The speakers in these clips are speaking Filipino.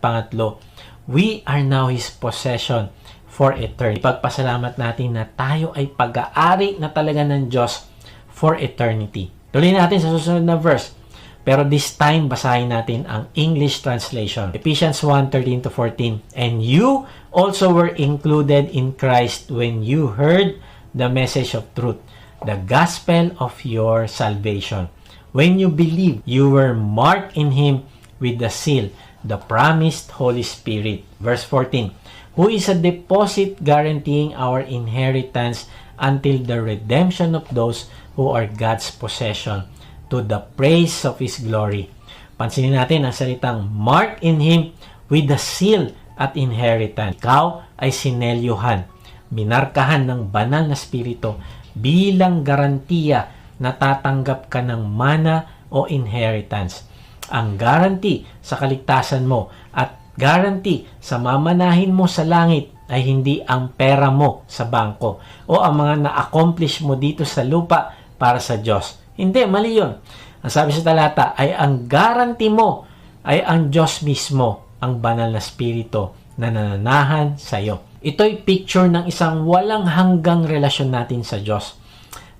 Pangatlo, we are now His possession for eternity. Ipagpasalamat natin na tayo ay pag-aari na talaga ng Diyos for eternity. Tuloy natin sa susunod na verse. Pero this time, basahin natin ang English translation. Ephesians 1:13 to 14. And you also were included in Christ when you heard the message of truth, the gospel of your salvation. When you believed, you were marked in Him with the seal, the promised Holy Spirit. Verse 14. Who is a deposit guaranteeing our inheritance until the redemption of those who are God's possession to the praise of His glory. Pansinin natin ang salitang mark in Him with the seal at inheritance. Ikaw ay sinelyuhan, minarkahan ng banal na spirito bilang garantiya na tatanggap ka ng mana o inheritance. Ang guarantee sa kaligtasan mo at guarantee sa mamanahin mo sa langit ay hindi ang pera mo sa bangko o ang mga na-accomplish mo dito sa lupa para sa Diyos. Hindi, mali yun. Ang sabi sa talata ay ang guarantee mo ay ang Diyos mismo, ang banal na spirito na nananahan sa iyo. Ito'y picture ng isang walang hanggang relasyon natin sa Diyos.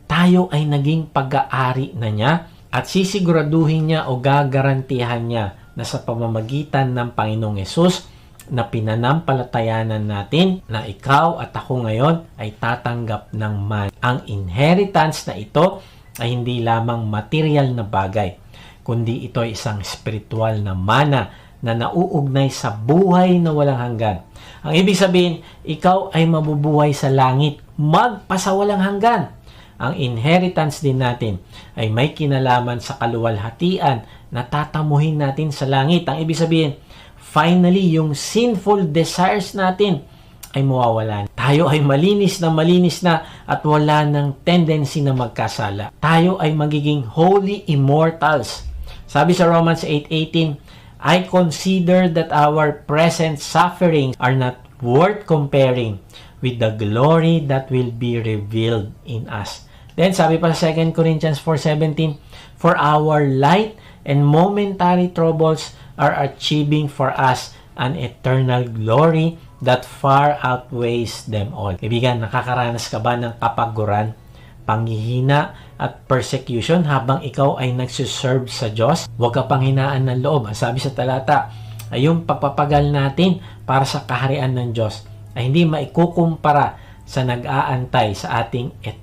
Tayo ay naging pag-aari na niya at sisiguraduhin niya o gagarantihan niya na sa pamamagitan ng Panginoong Yesus na pinanampalatayanan natin na ikaw at ako ngayon ay tatanggap ng man. Ang inheritance na ito ay hindi lamang material na bagay, kundi ito ay isang spiritual na mana na nauugnay sa buhay na walang hanggan. Ang ibig sabihin, ikaw ay mabubuhay sa langit, magpasawalang hanggan. Ang inheritance din natin ay may kinalaman sa kaluwalhatian na tatamuhin natin sa langit. Ang ibig sabihin, finally, yung sinful desires natin ay mawawalan. Tayo ay malinis na malinis na at wala ng tendency na magkasala. Tayo ay magiging holy immortals. Sabi sa Romans 8.18, I consider that our present sufferings are not worth comparing with the glory that will be revealed in us. Then sabi pa sa 2 Corinthians 4.17, For our light and momentary troubles are achieving for us an eternal glory that far outweighs them all. Kaibigan, nakakaranas ka ba ng kapaguran, panghihina at persecution habang ikaw ay nagsiserve sa Diyos? Huwag ka panghinaan ng loob. Ang sabi sa talata, ay yung pagpapagal natin para sa kaharian ng Diyos ay hindi maikukumpara sa nag-aantay sa ating eternal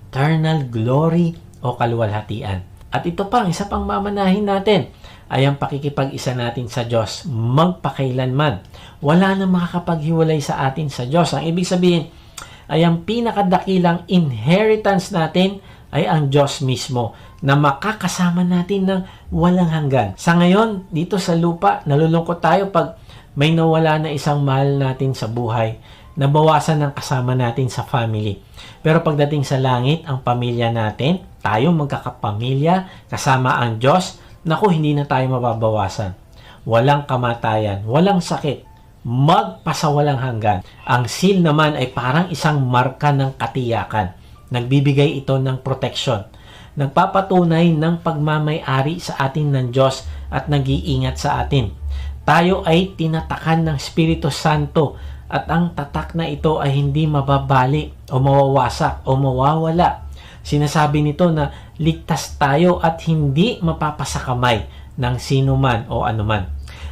glory o kaluwalhatian. At ito pang isa pang mamanahin natin ay ang pakikipag-isa natin sa Diyos magpakailanman. Wala na makakapaghiwalay sa atin sa Diyos. Ang ibig sabihin ay ang pinakadakilang inheritance natin ay ang Diyos mismo na makakasama natin ng walang hanggan. Sa ngayon, dito sa lupa, nalulungkot tayo pag may nawala na isang mahal natin sa buhay nabawasan ng kasama natin sa family. Pero pagdating sa langit, ang pamilya natin, tayo magkakapamilya, kasama ang Diyos, naku, hindi na tayo mababawasan. Walang kamatayan, walang sakit, magpasawalang hanggan. Ang seal naman ay parang isang marka ng katiyakan. Nagbibigay ito ng protection. Nagpapatunay ng pagmamay-ari sa atin ng Diyos at nag-iingat sa atin. Tayo ay tinatakan ng Espiritu Santo at ang tatak na ito ay hindi mababali o mawawasak o mawawala. Sinasabi nito na ligtas tayo at hindi mapapasakamay ng sino man o anuman.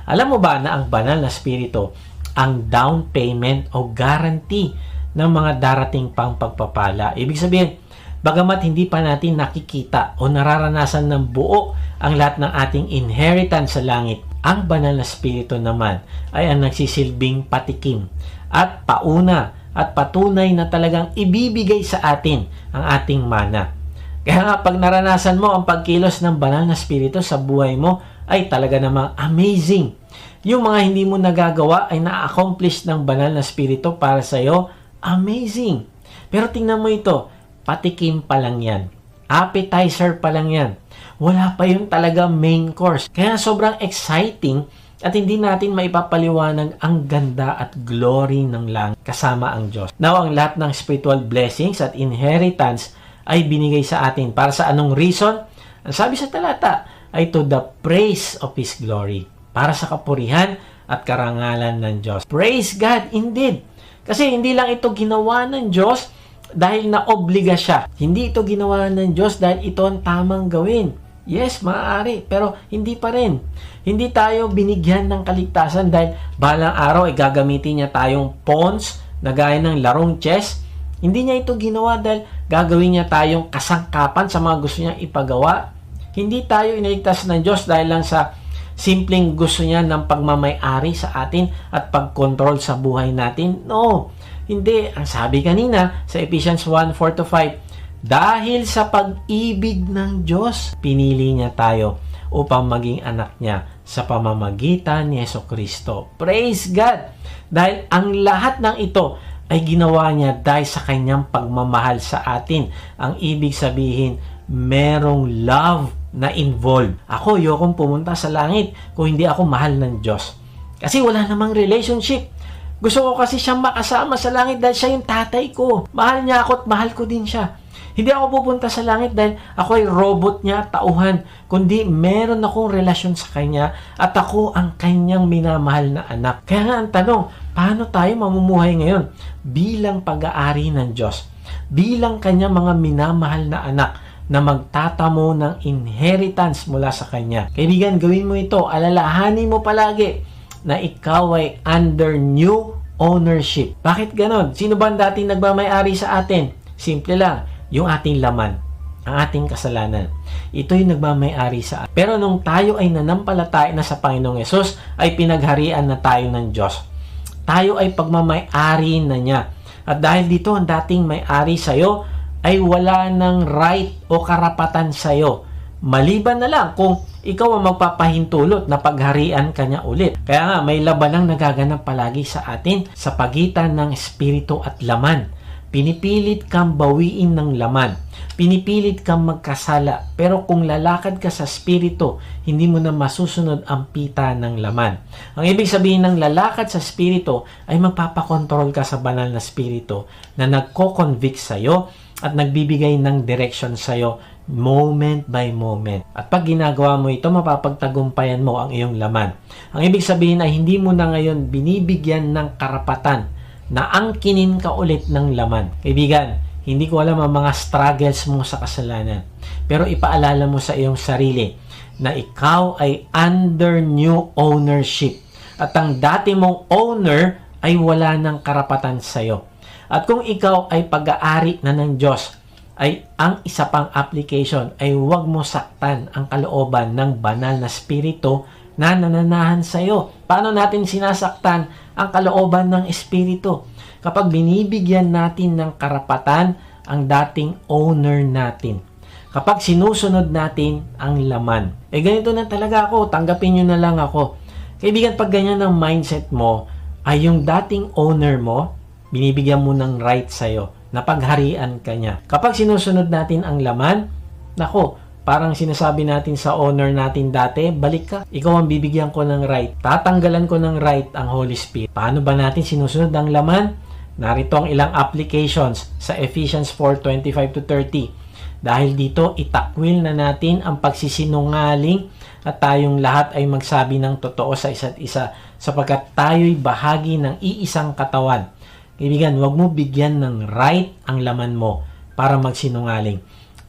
Alam mo ba na ang banal na spirito ang down payment o guarantee ng mga darating pang pagpapala. Ibig sabihin, bagamat hindi pa natin nakikita o nararanasan ng buo ang lahat ng ating inheritance sa langit, ang banal na spirito naman ay ang nagsisilbing patikim at pauna at patunay na talagang ibibigay sa atin ang ating mana. Kaya nga pag naranasan mo ang pagkilos ng banal na spirito sa buhay mo ay talaga namang amazing. Yung mga hindi mo nagagawa ay na-accomplish ng banal na spirito para sa iyo, amazing. Pero tingnan mo ito, patikim pa lang yan. Appetizer pa lang yan wala pa yung talaga main course. Kaya sobrang exciting at hindi natin maipapaliwanag ang ganda at glory ng langit kasama ang Diyos. Now, ang lahat ng spiritual blessings at inheritance ay binigay sa atin. Para sa anong reason? Ang sabi sa talata ay to the praise of His glory. Para sa kapurihan at karangalan ng Diyos. Praise God indeed! Kasi hindi lang ito ginawa ng Diyos dahil naobliga siya. Hindi ito ginawa ng Diyos dahil ito ang tamang gawin. Yes, maaari. Pero hindi pa rin. Hindi tayo binigyan ng kaligtasan dahil balang araw ay gagamitin niya tayong pawns na gaya ng larong chess. Hindi niya ito ginawa dahil gagawin niya tayong kasangkapan sa mga gusto niya ipagawa. Hindi tayo iniligtas ng Diyos dahil lang sa simpleng gusto niya ng pagmamayari sa atin at pagkontrol sa buhay natin. No, hindi. Ang sabi kanina sa Ephesians 1, 4-5, dahil sa pag-ibig ng Diyos, pinili niya tayo upang maging anak niya sa pamamagitan ni Yeso Kristo. Praise God! Dahil ang lahat ng ito ay ginawa niya dahil sa kanyang pagmamahal sa atin. Ang ibig sabihin, merong love na involved. Ako, ayokong pumunta sa langit kung hindi ako mahal ng Diyos. Kasi wala namang relationship. Gusto ko kasi siyang makasama sa langit dahil siya yung tatay ko. Mahal niya ako at mahal ko din siya. Hindi ako pupunta sa langit dahil ako ay robot niya, tauhan, kundi meron akong relasyon sa kanya at ako ang kanyang minamahal na anak. Kaya nga ang tanong, paano tayo mamumuhay ngayon bilang pag-aari ng Diyos? Bilang kanyang mga minamahal na anak na magtatamo ng inheritance mula sa Kanya. Kaibigan, gawin mo ito. Alalahanin mo palagi na ikaw ay under new ownership. Bakit ganon? Sino ba ang dating nagmamayari sa atin? Simple lang yung ating laman, ang ating kasalanan. Ito yung nagmamayari sa atin. Pero nung tayo ay nanampalataya na sa Panginoong Yesus, ay pinagharian na tayo ng Diyos. Tayo ay pagmamayari na niya. At dahil dito, ang dating may-ari sa'yo ay wala ng right o karapatan sa'yo. Maliban na lang kung ikaw ang magpapahintulot na pagharian kanya ulit. Kaya nga, may labanang nagaganap palagi sa atin sa pagitan ng espiritu at laman. Pinipilit kang bawiin ng laman. Pinipilit kang magkasala. Pero kung lalakad ka sa spirito, hindi mo na masusunod ang pita ng laman. Ang ibig sabihin ng lalakad sa spirito ay magpapakontrol ka sa banal na spirito na nagko-convict sa'yo at nagbibigay ng direction sa'yo moment by moment. At pag ginagawa mo ito, mapapagtagumpayan mo ang iyong laman. Ang ibig sabihin ay hindi mo na ngayon binibigyan ng karapatan na angkinin ka ulit ng laman. Kaibigan, hindi ko alam ang mga struggles mo sa kasalanan. Pero ipaalala mo sa iyong sarili na ikaw ay under new ownership. At ang dati mong owner ay wala ng karapatan sa iyo. At kung ikaw ay pag-aari na ng Diyos, ay ang isa pang application ay huwag mo saktan ang kalooban ng banal na spirito na nananahan sa iyo. Paano natin sinasaktan ang kalooban ng Espiritu? Kapag binibigyan natin ng karapatan ang dating owner natin. Kapag sinusunod natin ang laman. Eh ganito na talaga ako, tanggapin nyo na lang ako. Kaibigan, pag ganyan ang mindset mo, ay yung dating owner mo, binibigyan mo ng right sa'yo na pagharian ka niya. Kapag sinusunod natin ang laman, nako, Parang sinasabi natin sa owner natin dati, balik ka. Ikaw ang bibigyan ko ng right. Tatanggalan ko ng right ang Holy Spirit. Paano ba natin sinusunod ang laman? Narito ang ilang applications sa Ephesians 4:25 to 30. Dahil dito, itakwil na natin ang pagsisinungaling at tayong lahat ay magsabi ng totoo sa isa't isa sapagkat tayo'y bahagi ng iisang katawan. Kaibigan, huwag mo bigyan ng right ang laman mo para magsinungaling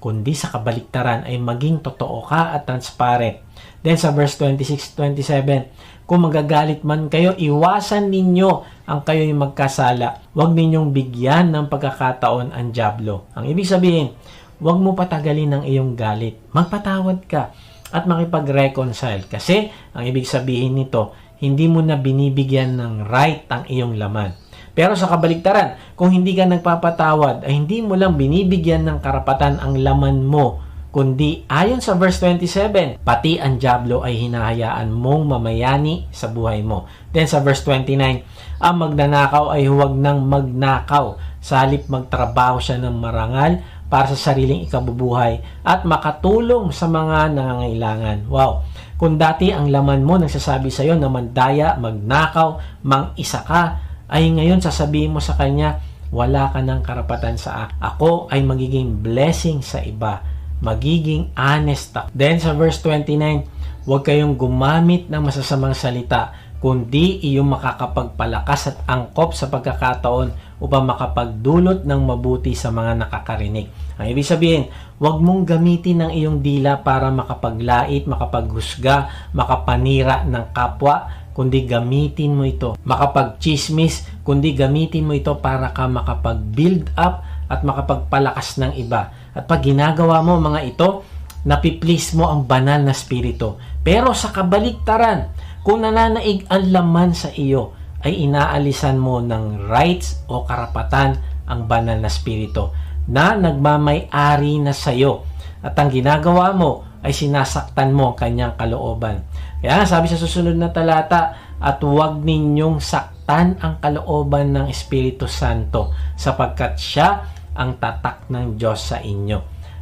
kundi sa kabaliktaran ay maging totoo ka at transparent. Then sa verse 26-27, kung magagalit man kayo, iwasan ninyo ang kayo'y magkasala. Huwag ninyong bigyan ng pagkakataon ang jablo. Ang ibig sabihin, huwag mo patagalin ang iyong galit. Magpatawad ka at makipag-reconcile. Kasi, ang ibig sabihin nito, hindi mo na binibigyan ng right ang iyong laman. Pero sa kabaligtaran, kung hindi ka nagpapatawad, ay hindi mo lang binibigyan ng karapatan ang laman mo, kundi ayon sa verse 27, pati ang Diablo ay hinahayaan mong mamayani sa buhay mo. Then sa verse 29, ang magnanakaw ay huwag nang magnakaw, sa magtrabaho siya ng marangal para sa sariling ikabubuhay at makatulong sa mga nangangailangan. Wow! Kung dati ang laman mo nagsasabi sa iyo na mandaya, magnakaw, mang-isa ka, ay ngayon sasabihin mo sa kanya, wala ka ng karapatan sa akin. Ako ay magiging blessing sa iba. Magiging honest ako. Then sa verse 29, huwag kayong gumamit ng masasamang salita kundi iyong makakapagpalakas at angkop sa pagkakataon upang makapagdulot ng mabuti sa mga nakakarinig. Ang ibig sabihin, huwag mong gamitin ng iyong dila para makapaglait, makapaghusga, makapanira ng kapwa, kundi gamitin mo ito. Makapagchismis, kundi gamitin mo ito para ka makapag-build up at makapagpalakas ng iba. At pag ginagawa mo mga ito, napiplease mo ang banal na spirito. Pero sa kabaliktaran, kung nananaig ang laman sa iyo, ay inaalisan mo ng rights o karapatan ang banal na spirito na nagmamay-ari na sa iyo. At ang ginagawa mo ay sinasaktan mo ang kanyang kalooban. Kaya sabi sa susunod na talata, at huwag ninyong saktan ang kalooban ng Espiritu Santo sapagkat siya ang tatak ng Diyos sa inyo.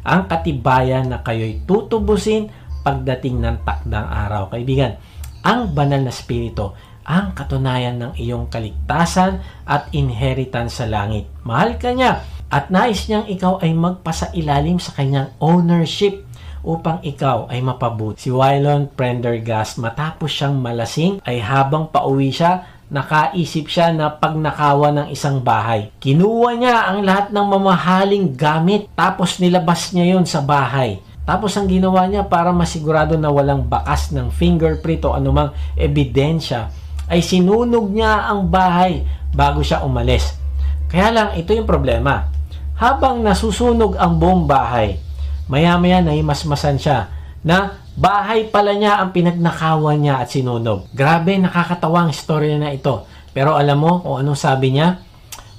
Ang katibayan na kayo'y tutubusin pagdating ng takdang araw. Kaibigan, ang banal na spirito ang katunayan ng iyong kaligtasan at inheritance sa langit. Mahal ka niya at nais niyang ikaw ay magpasailalim sa kanyang ownership upang ikaw ay mapabuti. Si Wylon Prendergast matapos siyang malasing ay habang pauwi siya nakaisip siya na pagnakawa ng isang bahay. Kinuha niya ang lahat ng mamahaling gamit tapos nilabas niya yon sa bahay. Tapos ang ginawa niya para masigurado na walang bakas ng fingerprint o anumang ebidensya ay sinunog niya ang bahay bago siya umalis. Kaya lang ito yung problema. Habang nasusunog ang buong bahay, maya-maya nahimasmasan siya na bahay pala niya ang pinagnakawan niya at sinunog. Grabe, nakakatawa ang na ito. Pero alam mo kung anong sabi niya?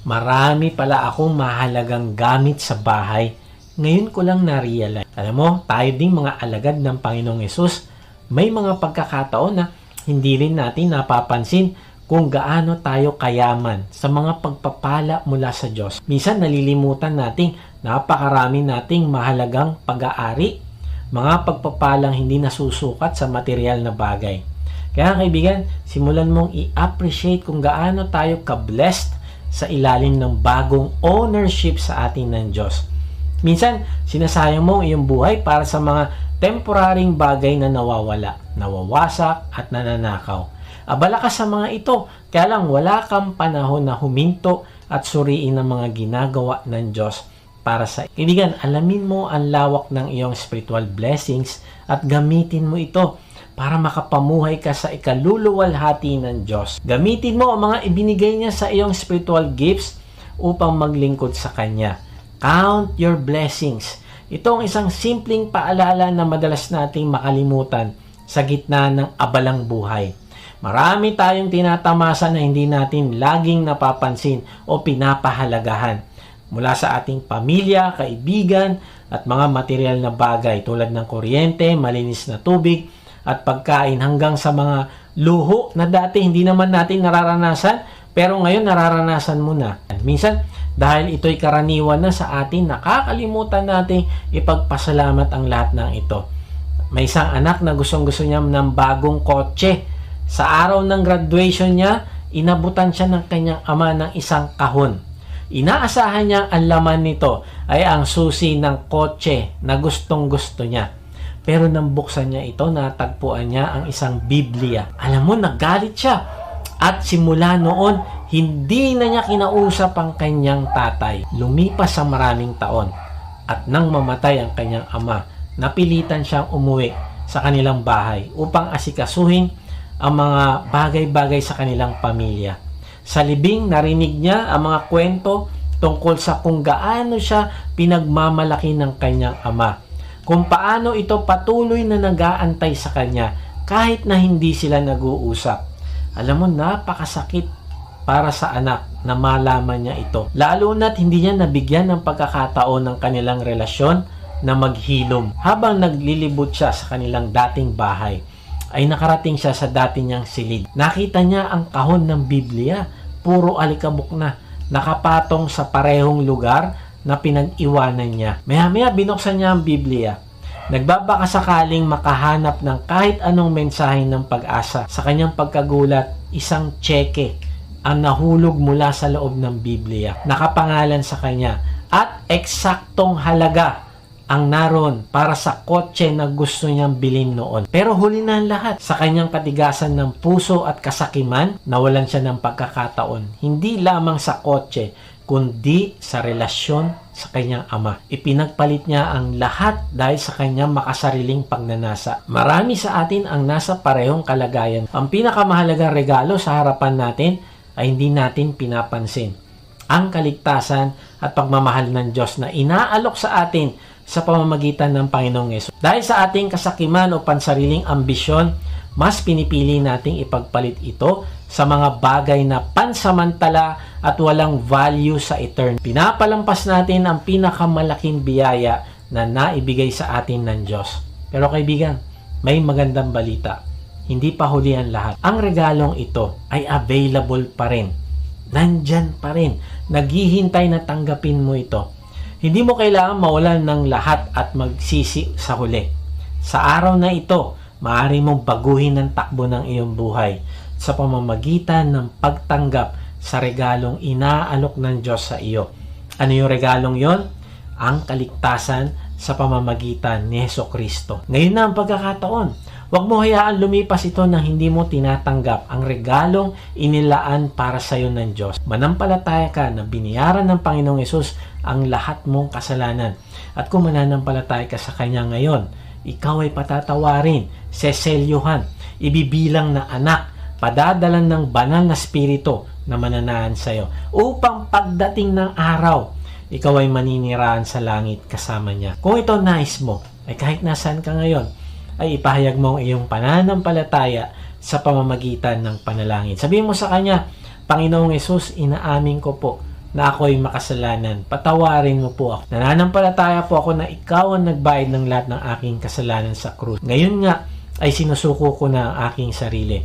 Marami pala akong mahalagang gamit sa bahay ngayon ko lang na-realize. Alam mo, tayo ding mga alagad ng Panginoong Yesus, may mga pagkakataon na hindi rin natin napapansin kung gaano tayo kayaman sa mga pagpapala mula sa Diyos. Minsan nalilimutan nating napakarami nating mahalagang pag-aari, mga pagpapalang hindi nasusukat sa material na bagay. Kaya kaibigan, simulan mong i-appreciate kung gaano tayo ka-blessed sa ilalim ng bagong ownership sa atin ng Diyos. Minsan, sinasayang mo ang iyong buhay para sa mga temporaring bagay na nawawala, nawawasak at nananakaw. Abala ka sa mga ito, kaya lang wala kang panahon na huminto at suriin ang mga ginagawa ng Diyos para sa Kaibigan, alamin mo ang lawak ng iyong spiritual blessings at gamitin mo ito para makapamuhay ka sa ikaluluwalhati ng Diyos. Gamitin mo ang mga ibinigay niya sa iyong spiritual gifts upang maglingkod sa Kanya. Count your blessings. Ito ang isang simpleng paalala na madalas nating makalimutan sa gitna ng abalang buhay. Marami tayong tinatamasa na hindi natin laging napapansin o pinapahalagahan mula sa ating pamilya, kaibigan, at mga material na bagay tulad ng kuryente, malinis na tubig, at pagkain hanggang sa mga luho na dati hindi naman natin nararanasan pero ngayon nararanasan mo na. Minsan dahil ito'y karaniwan na sa atin, nakakalimutan natin ipagpasalamat ang lahat ng ito. May isang anak na gustong-gusto niya ng bagong kotse. Sa araw ng graduation niya, inabutan siya ng kanyang ama ng isang kahon. Inaasahan niya ang laman nito ay ang susi ng kotse na gustong-gusto niya. Pero nang buksan niya ito, natagpuan niya ang isang Biblia. Alam mo, nagalit siya. At simula noon, hindi na niya kinausap ang kanyang tatay. Lumipas sa maraming taon at nang mamatay ang kanyang ama, napilitan siyang umuwi sa kanilang bahay upang asikasuhin ang mga bagay-bagay sa kanilang pamilya. Sa libing, narinig niya ang mga kwento tungkol sa kung gaano siya pinagmamalaki ng kanyang ama. Kung paano ito patuloy na nag-aantay sa kanya kahit na hindi sila nag-uusap. Alam mo, napakasakit para sa anak na malaman niya ito. Lalo na't hindi niya nabigyan ng pagkakataon ng kanilang relasyon na maghilom. Habang naglilibot siya sa kanilang dating bahay, ay nakarating siya sa dati niyang silid. Nakita niya ang kahon ng Biblia, puro alikabok na, nakapatong sa parehong lugar na pinag-iwanan niya. Maya-maya binuksan niya ang Biblia. Nagbabaka sakaling makahanap ng kahit anong mensahe ng pag-asa. Sa kanyang pagkagulat, isang tseke ang nahulog mula sa loob ng Biblia. Nakapangalan sa kanya at eksaktong halaga ang naroon para sa kotse na gusto niyang bilhin noon. Pero huli na ang lahat. Sa kanyang katigasan ng puso at kasakiman, nawalan siya ng pagkakataon. Hindi lamang sa kotse, kundi sa relasyon sa kanyang ama. Ipinagpalit niya ang lahat dahil sa kanyang makasariling pagnanasa. Marami sa atin ang nasa parehong kalagayan. Ang pinakamahalagang regalo sa harapan natin ay hindi natin pinapansin. Ang kaligtasan at pagmamahal ng Diyos na inaalok sa atin sa pamamagitan ng Panginoong Yesus. Dahil sa ating kasakiman o pansariling ambisyon, mas pinipili nating ipagpalit ito sa mga bagay na pansamantala at walang value sa eternity. Pinapalampas natin ang pinakamalaking biyaya na naibigay sa atin ng Diyos. Pero kaibigan, may magandang balita. Hindi pa huli ang lahat. Ang regalong ito ay available pa rin. Nandyan pa rin. Naghihintay na tanggapin mo ito. Hindi mo kailangan mawalan ng lahat at magsisi sa huli. Sa araw na ito, maaari mong baguhin ang takbo ng iyong buhay sa pamamagitan ng pagtanggap sa regalong inaalok ng Diyos sa iyo. Ano yung regalong yon? Ang kaligtasan sa pamamagitan ni Heso Kristo. Ngayon na ang pagkakataon. Huwag mo hayaan lumipas ito nang hindi mo tinatanggap ang regalong inilaan para sa iyo ng Diyos. Manampalataya ka na biniyaran ng Panginoong Yesus ang lahat mong kasalanan. At kung mananampalataya ka sa Kanya ngayon, ikaw ay patatawarin, seselyuhan, ibibilang na anak, padadalan ng banal na spirito na mananahan sa iyo upang pagdating ng araw, ikaw ay maninirahan sa langit kasama niya. Kung ito nais mo, ay kahit nasaan ka ngayon, ay ipahayag mo ang iyong pananampalataya sa pamamagitan ng panalangin. Sabihin mo sa Kanya, Panginoong Yesus, inaamin ko po na ako'y makasalanan. Patawarin mo po ako. Nananampalataya po ako na ikaw ang nagbayad ng lahat ng aking kasalanan sa krus. Ngayon nga ay sinusuko ko na ang aking sarili.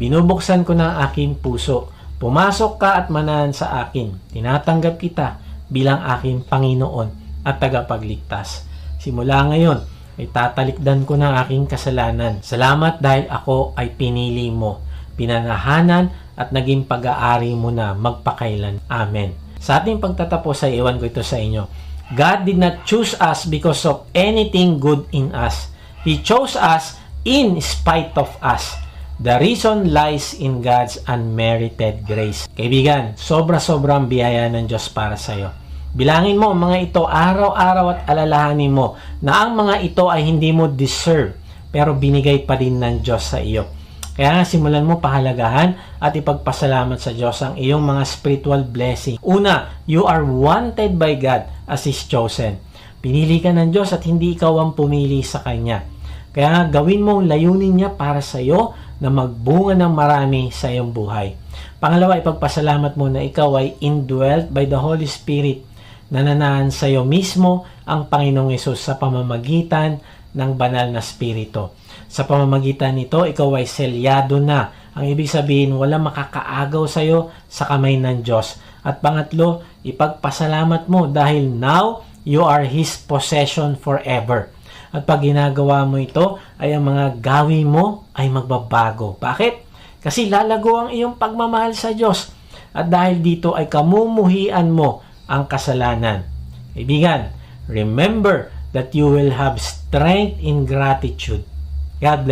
Binubuksan ko na ang aking puso. Pumasok ka at manahan sa akin. Tinatanggap kita bilang aking Panginoon at tagapagligtas. Simula ngayon, ay tatalikdan ko ng aking kasalanan. Salamat dahil ako ay pinili mo, pinanahanan at naging pag-aari mo na magpakailan. Amen. Sa ating pagtatapos ay iwan ko ito sa inyo. God did not choose us because of anything good in us. He chose us in spite of us. The reason lies in God's unmerited grace. Kaibigan, sobra-sobrang biyaya ng Diyos para sa iyo. Bilangin mo mga ito araw-araw at alalahanin mo na ang mga ito ay hindi mo deserve pero binigay pa din ng Diyos sa iyo. Kaya simulan mo pahalagahan at ipagpasalamat sa Diyos ang iyong mga spiritual blessing. Una, you are wanted by God as His chosen. Pinili ka ng Diyos at hindi ikaw ang pumili sa Kanya. Kaya gawin mo ang layunin niya para sa iyo na magbunga ng marami sa iyong buhay. Pangalawa, ipagpasalamat mo na ikaw ay indwelt by the Holy Spirit nananahan sa iyo mismo ang Panginoong Yesus sa pamamagitan ng banal na spirito. Sa pamamagitan nito, ikaw ay selyado na. Ang ibig sabihin, wala makakaagaw sa iyo sa kamay ng Diyos. At pangatlo, ipagpasalamat mo dahil now you are His possession forever. At pag ginagawa mo ito, ay ang mga gawin mo ay magbabago. Bakit? Kasi lalago ang iyong pagmamahal sa Diyos. At dahil dito ay kamumuhian mo ang kasalanan. Kaibigan, remember that you will have strength in gratitude. God bless.